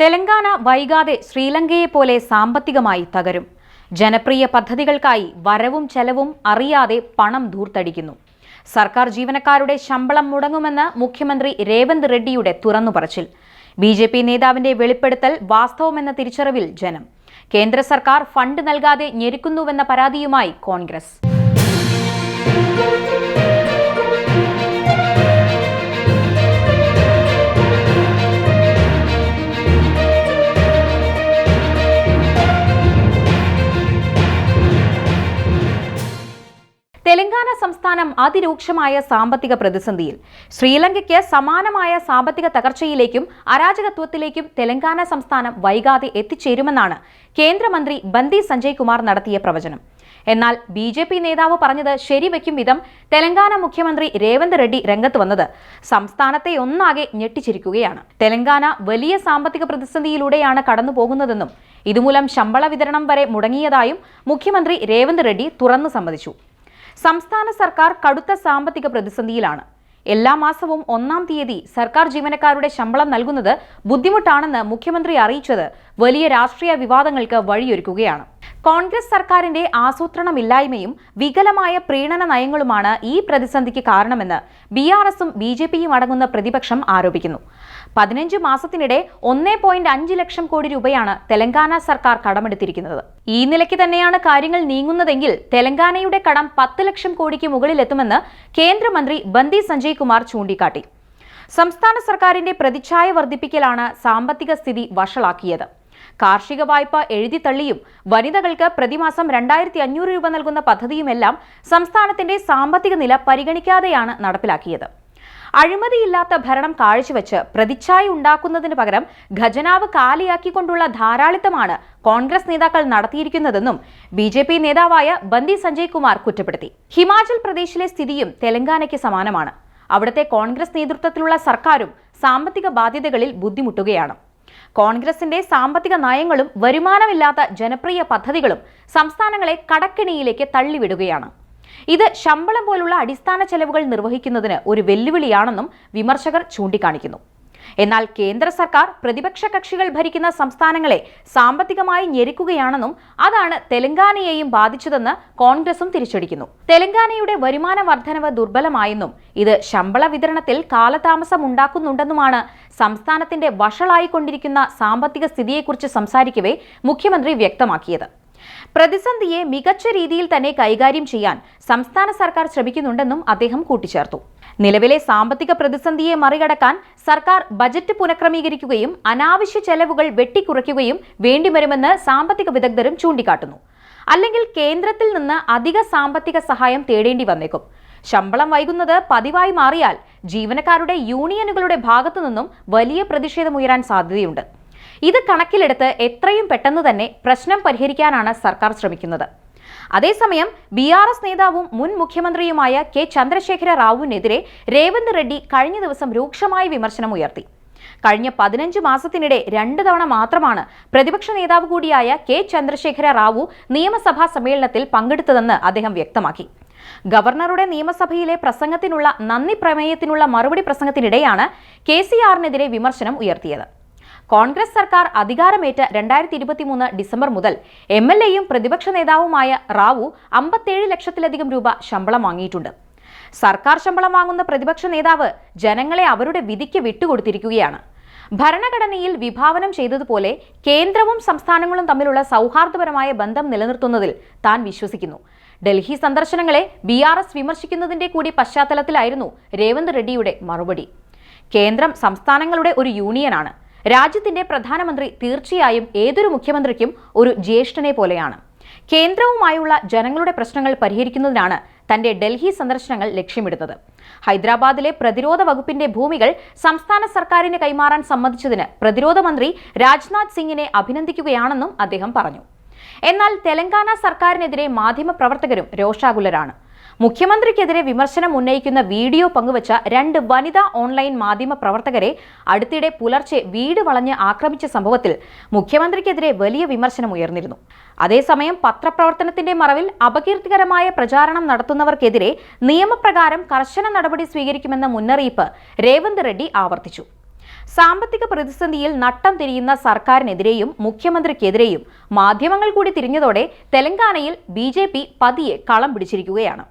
തെലങ്കാന വൈകാതെ ശ്രീലങ്കയെ പോലെ സാമ്പത്തികമായി തകരും. ജനപ്രിയ പദ്ധതികൾക്കായി വരവും ചെലവും അറിയാതെ പണം ധൂർത്തടിക്കുന്നു. സർക്കാർ ജീവനക്കാരുടെ ശമ്പളം മുടങ്ങുമെന്ന് മുഖ്യമന്ത്രി രേവന്ത് റെഡ്ഡിയുടെ തുറന്നു പറച്ചിൽ ബി ജെ പി നേതാവിന്റെ വെളിപ്പെടുത്തൽ വാസ്തവമെന്ന തിരിച്ചറിവിൽ ജനം. കേന്ദ്ര സർക്കാർ ഫണ്ട് നൽകാതെ ഞെരുക്കുന്നുവെന്ന പരാതിയുമായി കോൺഗ്രസ്. സംസ്ഥാനം അതിരൂക്ഷമായ സാമ്പത്തിക പ്രതിസന്ധിയിൽ. ശ്രീലങ്കയ്ക്ക് സമാനമായ സാമ്പത്തിക തകർച്ചയിലേക്കും അരാജകത്വത്തിലേക്കും തെലങ്കാന സംസ്ഥാനം വൈകാതെ എത്തിച്ചേരുമെന്നാണ് കേന്ദ്രമന്ത്രി ബന്ദി സഞ്ജയ് കുമാർ നടത്തിയ പ്രവചനം. എന്നാൽ ബി ജെ പി നേതാവ് പറഞ്ഞത് ശരിവെക്കും വിധം തെലങ്കാന മുഖ്യമന്ത്രി രേവന്ത് റെഡ്ഡി രംഗത്ത് വന്നത് സംസ്ഥാനത്തെ ഒന്നാകെ ഞെട്ടിച്ചിരിക്കുകയാണ്. തെലങ്കാന വലിയ സാമ്പത്തിക പ്രതിസന്ധിയിലൂടെയാണ് കടന്നുപോകുന്നതെന്നും ഇതുമൂലം ശമ്പള വിതരണം വരെ മുടങ്ങിയതായും മുഖ്യമന്ത്രി രേവന്ത് റെഡ്ഡി തുറന്നു സമ്മതിച്ചു. സംസ്ഥാന സർക്കാർ കടുത്ത സാമ്പത്തിക പ്രതിസന്ധിയിലാണ്. എല്ലാ മാസവും ഒന്നാം തീയതി സർക്കാർ ജീവനക്കാരുടെ ശമ്പളം നൽകുന്നത് ബുദ്ധിമുട്ടാണെന്ന് മുഖ്യമന്ത്രി അറിയിച്ചത് വലിയ രാഷ്ട്രീയ വിവാദങ്ങൾക്ക് വഴിയൊരുക്കുകയാണ്. കോൺഗ്രസ് സർക്കാരിന്റെ ആസൂത്രണമില്ലായ്മയും വികലമായ പ്രീണന നയങ്ങളുമാണ് ഈ പ്രതിസന്ധിക്ക് കാരണമെന്ന് ബി ആർ എസും ബി ജെ പിയും അടങ്ങുന്ന പ്രതിപക്ഷം ആരോപിക്കുന്നു. പതിനഞ്ച് മാസത്തിനിടെ ഒന്നേ പോയിന്റ് അഞ്ച് ലക്ഷം കോടി രൂപയാണ് തെലങ്കാന സർക്കാർ കടമെടുത്തിരിക്കുന്നത്. ഈ നിലയ്ക്ക് തന്നെയാണ് കാര്യങ്ങൾ നീങ്ങുന്നതെങ്കിൽ തെലങ്കാനയുടെ കടം പത്ത് ലക്ഷം കോടിക്ക് മുകളിലെത്തുമെന്ന് കേന്ദ്രമന്ത്രി ബന്ദി സഞ്ജയ് കുമാർ ചൂണ്ടിക്കാട്ടി. സംസ്ഥാന സർക്കാരിന്റെ പ്രതിച്ഛായ വർദ്ധിപ്പിക്കലാണ് സാമ്പത്തിക സ്ഥിതി വഷളാക്കിയത്. കാർഷിക വായ്പ എഴുതിത്തള്ളിയും വനിതകൾക്ക് പ്രതിമാസം രണ്ടായിരത്തി അഞ്ഞൂറ് രൂപ നൽകുന്ന പദ്ധതിയുമെല്ലാം സംസ്ഥാനത്തിന്റെ സാമ്പത്തിക നില പരിഗണിക്കാതെയാണ് നടപ്പിലാക്കിയത്. അഴിമതിയില്ലാത്ത ഭരണം കാഴ്ചവെച്ച് പ്രതിച്ഛായ ഉണ്ടാക്കുന്നതിന് പകരം ഖജനാവ് കാലിയാക്കിക്കൊണ്ടുള്ള ധാരാളിത്തമാണ് കോൺഗ്രസ് നേതാക്കൾ നടത്തിയിരിക്കുന്നതെന്നും ബി ജെ പി നേതാവായ ബന്ദി സഞ്ജയ് കുമാർ കുറ്റപ്പെടുത്തി. ഹിമാചൽ പ്രദേശിലെ സ്ഥിതിയും തെലങ്കാനയ്ക്ക് സമാനമാണ്. അവിടുത്തെ കോൺഗ്രസ് നേതൃത്വത്തിലുള്ള സർക്കാരും സാമ്പത്തിക ബാധ്യതകളിൽ ബുദ്ധിമുട്ടുകയാണ്. കോൺഗ്രസിന്റെ സാമ്പത്തിക നയങ്ങളും വരുമാനമില്ലാത്ത ജനപ്രിയ പദ്ധതികളും സംസ്ഥാനങ്ങളെ കടക്കിണിയിലേക്ക് തള്ളിവിടുകയാണ്. ഇത് ശമ്പളം പോലുള്ള അടിസ്ഥാന ചെലവുകൾ നിർവഹിക്കുന്നതിന് ഒരു വെല്ലുവിളിയാണെന്നും വിമർശകർ ചൂണ്ടിക്കാണിക്കുന്നു. എന്നാൽ കേന്ദ്ര സർക്കാർ പ്രതിപക്ഷ കക്ഷികൾ ഭരിക്കുന്ന സംസ്ഥാനങ്ങളെ സാമ്പത്തികമായി ഞെരുക്കുകയാണെന്നും അതാണ് തെലങ്കാനയെയും ബാധിച്ചതെന്ന് കോൺഗ്രസും തിരിച്ചടിക്കുന്നു. തെലങ്കാനയുടെ വരുമാന വർധനവ് ദുർബലമായെന്നും ഇത് ശമ്പള വിതരണത്തിൽ കാലതാമസം ഉണ്ടാക്കുന്നുണ്ടെന്നുമാണ് സംസ്ഥാനത്തിന്റെ വഷളായിക്കൊണ്ടിരിക്കുന്ന സാമ്പത്തിക സ്ഥിതിയെക്കുറിച്ച് സംസാരിക്കവേ മുഖ്യമന്ത്രി വ്യക്തമാക്കിയത്. പ്രതിസന്ധിയെ മികച്ച രീതിയിൽ തന്നെ കൈകാര്യം ചെയ്യാൻ സംസ്ഥാന സർക്കാർ ശ്രമിക്കുന്നുണ്ടെന്നും അദ്ദേഹം കൂട്ടിച്ചേർത്തു. നിലവിലെ സാമ്പത്തിക പ്രതിസന്ധിയെ മറികടക്കാൻ സർക്കാർ ബജറ്റ് പുനഃക്രമീകരിക്കുകയും അനാവശ്യ ചെലവുകൾ വെട്ടിക്കുറയ്ക്കുകയും വേണ്ടിവരുമെന്ന് സാമ്പത്തിക വിദഗ്ധരും ചൂണ്ടിക്കാട്ടുന്നു. അല്ലെങ്കിൽ കേന്ദ്രത്തിൽ നിന്ന് അധിക സാമ്പത്തിക സഹായം തേടേണ്ടി വന്നേക്കും. ശമ്പളം വൈകുന്നത് പതിവായി മാറിയാൽ ജീവനക്കാരുടെ യൂണിയനുകളുടെ ഭാഗത്തു നിന്നും വലിയ പ്രതിഷേധമുയരാൻ സാധ്യതയുണ്ട്. ഇത് കണക്കിലെടുത്ത് എത്രയും പെട്ടെന്ന് തന്നെ പ്രശ്നം പരിഹരിക്കാനാണ് സർക്കാർ ശ്രമിക്കുന്നത്. അതേസമയം ബി ആർ എസ് നേതാവും മുൻ മുഖ്യമന്ത്രിയുമായ കെ ചന്ദ്രശേഖര റാവുവിനെതിരെ രേവന്ത് റെഡ്ഡി കഴിഞ്ഞ ദിവസം രൂക്ഷമായ വിമർശനം ഉയർത്തി. കഴിഞ്ഞ പതിനഞ്ച് മാസത്തിനിടെ രണ്ട് തവണ മാത്രമാണ് പ്രതിപക്ഷ നേതാവ് കൂടിയായ കെ ചന്ദ്രശേഖര റാവു നിയമസഭാ സമ്മേളനത്തിൽ പങ്കെടുത്തതെന്ന് അദ്ദേഹം വ്യക്തമാക്കി. ഗവർണറുടെ നിയമസഭയിലെ പ്രസംഗത്തിനുള്ള നന്ദി പ്രമേയത്തിനുള്ള മറുപടി പ്രസംഗത്തിനിടെയാണ് കെ സി ആറിനെതിരെ വിമർശനം ഉയർത്തിയത്. കോൺഗ്രസ് സർക്കാർ അധികാരമേറ്റ രണ്ടായിരത്തി ഇരുപത്തിമൂന്ന് ഡിസംബർ മുതൽ എം എൽ എയും പ്രതിപക്ഷ നേതാവുമായ റാവു അമ്പത്തേഴ് ലക്ഷത്തിലധികം രൂപ ശമ്പളം വാങ്ങിയിട്ടുണ്ട്. സർക്കാർ ശമ്പളം വാങ്ങുന്ന പ്രതിപക്ഷ നേതാവ് ജനങ്ങളെ അവരുടെ വിധിക്ക് വിട്ടുകൊടുത്തിരിക്കുകയാണ്. ഭരണഘടനയിൽ വിഭാവനം ചെയ്തതുപോലെ കേന്ദ്രവും സംസ്ഥാനങ്ങളും തമ്മിലുള്ള സൗഹാർദ്ദപരമായ ബന്ധം നിലനിർത്തുന്നതിൽ താൻ വിശ്വസിക്കുന്നു. ഡൽഹി സന്ദർശനങ്ങളെ ബി ആർ എസ് വിമർശിക്കുന്നതിന്റെ കൂടി പശ്ചാത്തലത്തിലായിരുന്നു രേവന്ത് റെഡ്ഡിയുടെ മറുപടി. കേന്ദ്രം സംസ്ഥാനങ്ങളുടെ ഒരു യൂണിയനാണ്. രാജ്യത്തിന്റെ പ്രധാനമന്ത്രി തീർച്ചയായും ഏതൊരു മുഖ്യമന്ത്രിക്കും ഒരു ജ്യേഷ്ഠനെ പോലെയാണ്. കേന്ദ്രവുമായുള്ള ജനങ്ങളുടെ പ്രശ്നങ്ങൾ പരിഹരിക്കുന്നതിനാണ് തന്റെ ഡൽഹി സന്ദർശനങ്ങൾ ലക്ഷ്യമിടുന്നത്. ഹൈദരാബാദിലെ പ്രതിരോധ വകുപ്പിന്റെ ഭൂമികൾ സംസ്ഥാന സർക്കാരിന് കൈമാറാൻ സമ്മതിച്ചതിന് പ്രതിരോധ മന്ത്രി രാജ്നാഥ് സിംഗിനെ അഭിനന്ദിക്കുകയാണെന്നും അദ്ദേഹം പറഞ്ഞു. എന്നാൽ തെലങ്കാന സർക്കാരിനെതിരെ മാധ്യമപ്രവർത്തകരും രോഷാകുലരാണ്. മുഖ്യമന്ത്രിക്കെതിരെ വിമർശനം ഉന്നയിക്കുന്ന വീഡിയോ പങ്കുവച്ച രണ്ട് വനിതാ ഓൺലൈൻ മാധ്യമ പ്രവർത്തകരെ അടുത്തിടെ പുലർച്ചെ വീട് വളഞ്ഞ് ആക്രമിച്ച സംഭവത്തിൽ മുഖ്യമന്ത്രിക്കെതിരെ വലിയ വിമർശനം ഉയർന്നിരുന്നു. അതേസമയം പത്രപ്രവർത്തനത്തിന്റെ മറവിൽ അപകീർത്തികരമായ പ്രചാരണം നടത്തുന്നവർക്കെതിരെ നിയമപ്രകാരം കർശന നടപടി സ്വീകരിക്കുമെന്ന മുന്നറിയിപ്പ് രേവന്ത് റെഡ്ഡി ആവർത്തിച്ചു. സാമ്പത്തിക പ്രതിസന്ധിയിൽ നട്ടം തിരിയുന്ന സർക്കാരിനെതിരെയും മുഖ്യമന്ത്രിക്കെതിരെയും മാധ്യമങ്ങൾ കൂടി തിരിഞ്ഞതോടെ തെലങ്കാനയിൽ ബി പതിയെ കളം പിടിച്ചിരിക്കുകയാണ്.